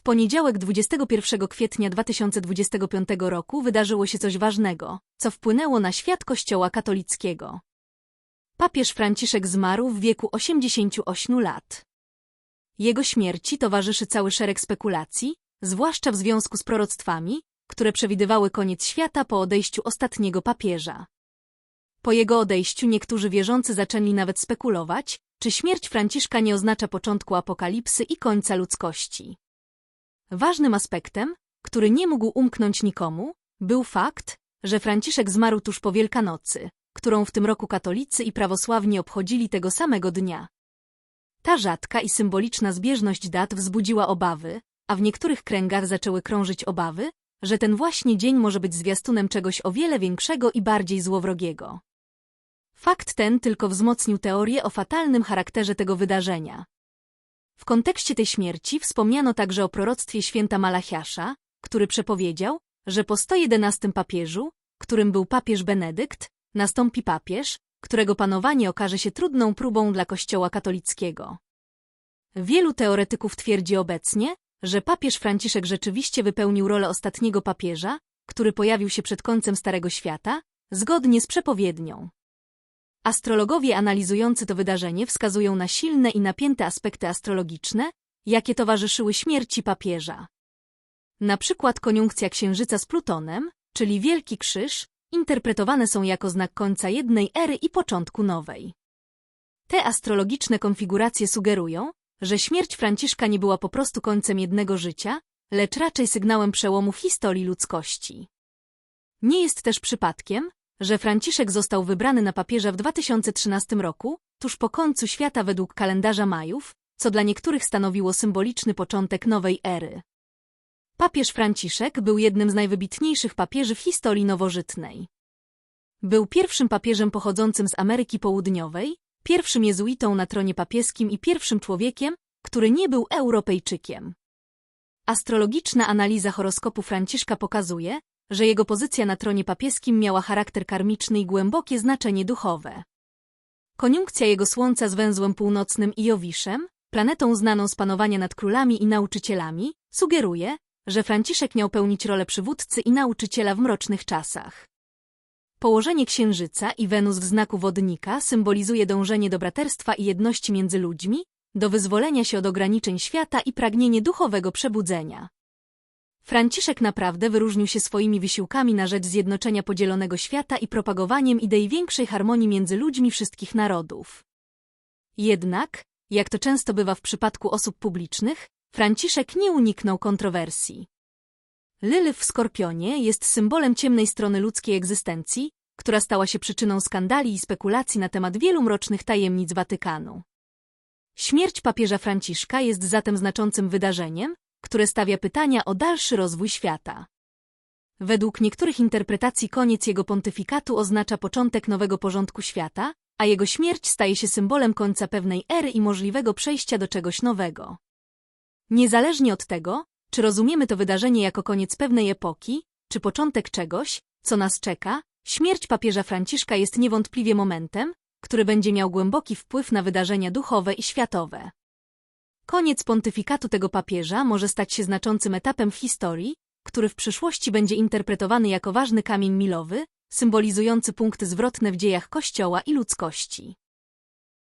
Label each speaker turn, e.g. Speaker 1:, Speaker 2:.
Speaker 1: W poniedziałek 21 kwietnia 2025 roku wydarzyło się coś ważnego, co wpłynęło na świat Kościoła katolickiego. Papież Franciszek zmarł w wieku 88 lat. Jego śmierci towarzyszy cały szereg spekulacji, zwłaszcza w związku z proroctwami, które przewidywały koniec świata po odejściu ostatniego papieża. Po jego odejściu niektórzy wierzący zaczęli nawet spekulować, czy śmierć Franciszka nie oznacza początku apokalipsy i końca ludzkości. Ważnym aspektem, który nie mógł umknąć nikomu, był fakt, że Franciszek zmarł tuż po Wielkanocy, którą w tym roku katolicy i prawosławni obchodzili tego samego dnia. Ta rzadka i symboliczna zbieżność dat wzbudziła obawy, a w niektórych kręgach zaczęły krążyć obawy, że ten właśnie dzień może być zwiastunem czegoś o wiele większego i bardziej złowrogiego. Fakt ten tylko wzmocnił teorię o fatalnym charakterze tego wydarzenia. W kontekście tej śmierci wspomniano także o proroctwie święta Malachiasza, który przepowiedział, że po 111 papieżu, którym był papież Benedykt, nastąpi papież, którego panowanie okaże się trudną próbą dla Kościoła katolickiego. Wielu teoretyków twierdzi obecnie, że papież Franciszek rzeczywiście wypełnił rolę ostatniego papieża, który pojawił się przed końcem Starego Świata, zgodnie z przepowiednią. Astrologowie analizujący to wydarzenie wskazują na silne i napięte aspekty astrologiczne, jakie towarzyszyły śmierci papieża. Na przykład koniunkcja Księżyca z Plutonem, czyli Wielki Krzyż, interpretowane są jako znak końca jednej ery i początku nowej. Te astrologiczne konfiguracje sugerują, że śmierć Franciszka nie była po prostu końcem jednego życia, lecz raczej sygnałem przełomu w historii ludzkości. Nie jest też przypadkiem, że Franciszek został wybrany na papieża w 2013 roku, tuż po końcu świata według kalendarza Majów, co dla niektórych stanowiło symboliczny początek nowej ery. Papież Franciszek był jednym z najwybitniejszych papieży w historii nowożytnej. Był pierwszym papieżem pochodzącym z Ameryki Południowej, pierwszym jezuitą na tronie papieskim i pierwszym człowiekiem, który nie był Europejczykiem. Astrologiczna analiza horoskopu Franciszka pokazuje, że jego pozycja na tronie papieskim miała charakter karmiczny i głębokie znaczenie duchowe. Koniunkcja jego Słońca z węzłem północnym i Jowiszem, planetą znaną z panowania nad królami i nauczycielami, sugeruje, że Franciszek miał pełnić rolę przywódcy i nauczyciela w mrocznych czasach. Położenie Księżyca i Wenus w znaku wodnika symbolizuje dążenie do braterstwa i jedności między ludźmi, do wyzwolenia się od ograniczeń świata i pragnienie duchowego przebudzenia. Franciszek naprawdę wyróżnił się swoimi wysiłkami na rzecz zjednoczenia podzielonego świata i propagowaniem idei większej harmonii między ludźmi wszystkich narodów. Jednak, jak to często bywa w przypadku osób publicznych, Franciszek nie uniknął kontrowersji. Lylyw w Skorpionie jest symbolem ciemnej strony ludzkiej egzystencji, która stała się przyczyną skandali i spekulacji na temat wielu mrocznych tajemnic Watykanu. Śmierć papieża Franciszka jest zatem znaczącym wydarzeniem, które stawia pytania o dalszy rozwój świata. Według niektórych interpretacji koniec jego pontyfikatu oznacza początek nowego porządku świata, a jego śmierć staje się symbolem końca pewnej ery i możliwego przejścia do czegoś nowego. Niezależnie od tego, czy rozumiemy to wydarzenie jako koniec pewnej epoki, czy początek czegoś, co nas czeka, śmierć papieża Franciszka jest niewątpliwie momentem, który będzie miał głęboki wpływ na wydarzenia duchowe i światowe. Koniec pontyfikatu tego papieża może stać się znaczącym etapem w historii, który w przyszłości będzie interpretowany jako ważny kamień milowy, symbolizujący punkty zwrotne w dziejach Kościoła i ludzkości.